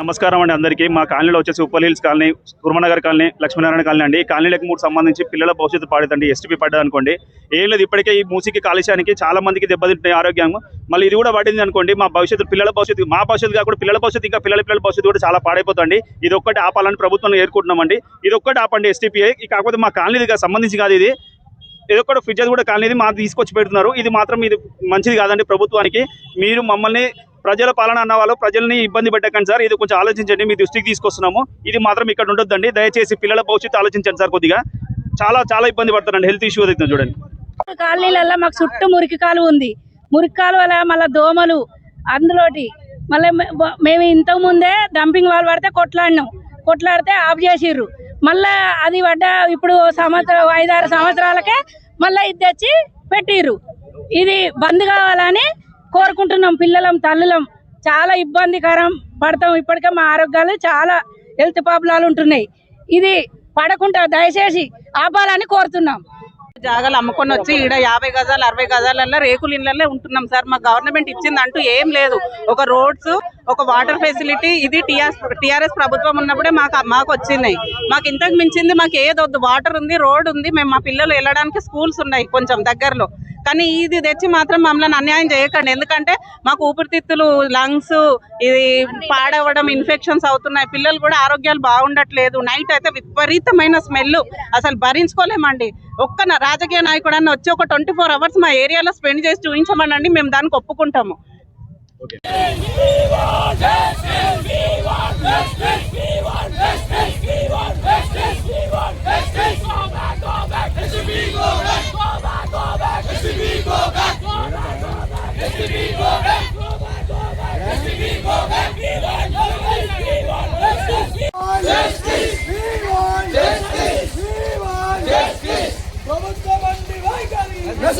నమస్కారం అండి అందరికీ. మా కాలనీలో వచ్చేసి Uppal hills colony Kurmanagar colony Lakshminarayana colony అండి. కాలనీలకు మూడు సంబంధించి పిల్లల భవిష్యత్తు పాడేదండి. ఎస్టీపీ పడ్డది అనుకోండి. ఏం లేదు ఇప్పటికే ఈ మూసికి కాలుష్యానికి చాలా మందికి దెబ్బతింటున్నాయి ఆరోగ్యం మళ్ళీ ఇది కూడా పడింది అనుకోండి మా భవిష్యత్తు పిల్లల భవిష్యత్తు మా భవిష్యత్తు కాకుండా పిల్లల భవిష్యత్తు ఇంకా పిల్లల పిల్లల భవిష్యత్తు కూడా చాలా పాడైపోతుంది ఇది ఒక్కటి ఆపాలని ప్రభుత్వం ఏర్కొంటున్నామండి. ఇది ఒక్కటి ఆపండి ఎస్టీపీ కాకపోతే మా కాలనీకి సంబంధించి కాదు ఇది. ఏదో ఒకటి ఫ్రిడ్జెస్ కూడా కాలనీది మా తీసుకొచ్చి పెడుతున్నారు. ఇది మాత్రం ఇది మంచిది కాదండి ప్రభుత్వానికి. మీరు మమ్మల్ని ప్రజల పాలన అన్న వాళ్ళు ప్రజల్ని ఇబ్బంది పెట్టకండి సార్. ఇది కొంచెం ఆలోచించండి. మీ దృష్టికి తీసుకొస్తున్నాము. ఇది మాత్రం ఇక్కడ ఉండొద్దండి. దయచేసి పిల్లల భవిష్యత్తు ఆలోచించండి సార్ కొద్దిగా. చాలా చాలా ఇబ్బంది పడతారండి హెల్త్ ఇష్యూ అవుతుంది చూడండి. కాలనీలలో మాకు చుట్టూ మురికి కాలువ ఉంది. మురికి కాలువల మళ్ళీ దోమలు అందులోటి. మళ్ళీ మేము ఇంతకు ముందే డంపింగ్ వాళ్ళు పడితే కొట్లాడినాం. కొట్లాడితే ఆఫ్ చేసిర్రు. మళ్ళీ అది పడ్డ ఇప్పుడు సంవత్సరం ఐదారు సంవత్సరాలకే మళ్ళీ ఇది తెచ్చి పెట్టిర్రు. ఇది బంద్ కావాలని కోరుకుంటున్నాం పిల్లలం తల్లులం. చాలా ఇబ్బందికరం పడతాం. ఇప్పటికే మా ఆరోగ్యాలు చాలా హెల్త్ ప్రాబ్లాలు ఉంటున్నాయి. ఇది పడకుండా దయచేసి ఆపాలని కోరుతున్నాం. జాగాలు అమ్ముకొని వచ్చి ఈడ యాభై గజాలు అరవై గజాలలో రేకుల ఇళ్ళల్లో ఉంటున్నాం సార్. మా గవర్నమెంట్ ఇచ్చింది అంటూ ఏం లేదు. ఒక రోడ్స్ ఒక వాటర్ ఫెసిలిటీ ఇది టిఆర్ఎస్ టిఆర్ఎస్ ప్రభుత్వం ఉన్నప్పుడే మాకు మాకు వచ్చినాయి మాకు ఇంతకు మించింది మాకు ఏదొద్దు. వాటర్ ఉంది రోడ్ ఉంది. మేము మా పిల్లలు వెళ్ళడానికి స్కూల్స్ ఉన్నాయి కొంచెం దగ్గరలో. కానీ ఇది తెచ్చి మాత్రం మమ్మల్ని అన్యాయం చేయకండి. ఎందుకంటే మాకు ఊపిరితిత్తులు లంగ్స్ ఇది పాడవడం ఇన్ఫెక్షన్స్ అవుతున్నాయి. పిల్లలు కూడా ఆరోగ్యాలు బాగుండట్లేదు. నైట్ అయితే విపరీతమైన స్మెల్ అసలు భరించుకోలేమండి. ఒక్క రాజకీయ నాయకుడు అన్న వచ్చి ఒక ట్వంటీ ఫోర్ అవర్స్ మా ఏరియాలో స్పెండ్ చేసి చూపించమనండి. మేము దానికి ఒప్పుకుంటాము.